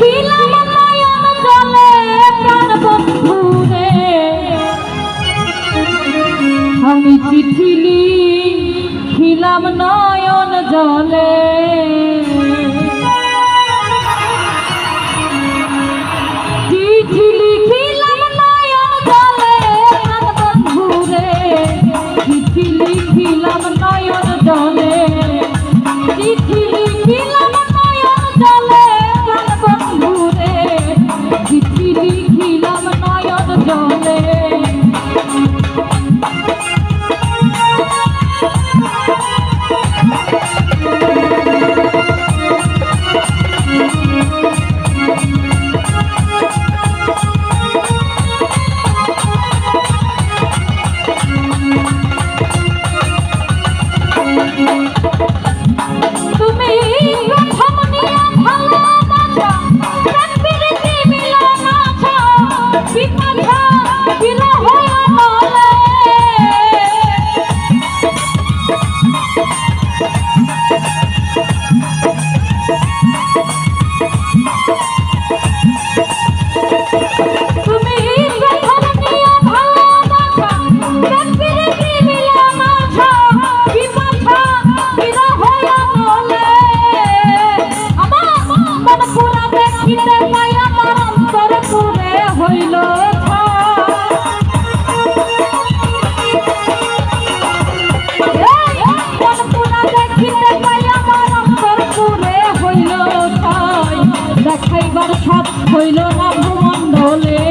দেখিলাম নয়ন জলে প্রাণ বন্ধুরে। আমি চিঠি লিখিলাম নয়ন জলে। no name. হইল অভমণ্ডলে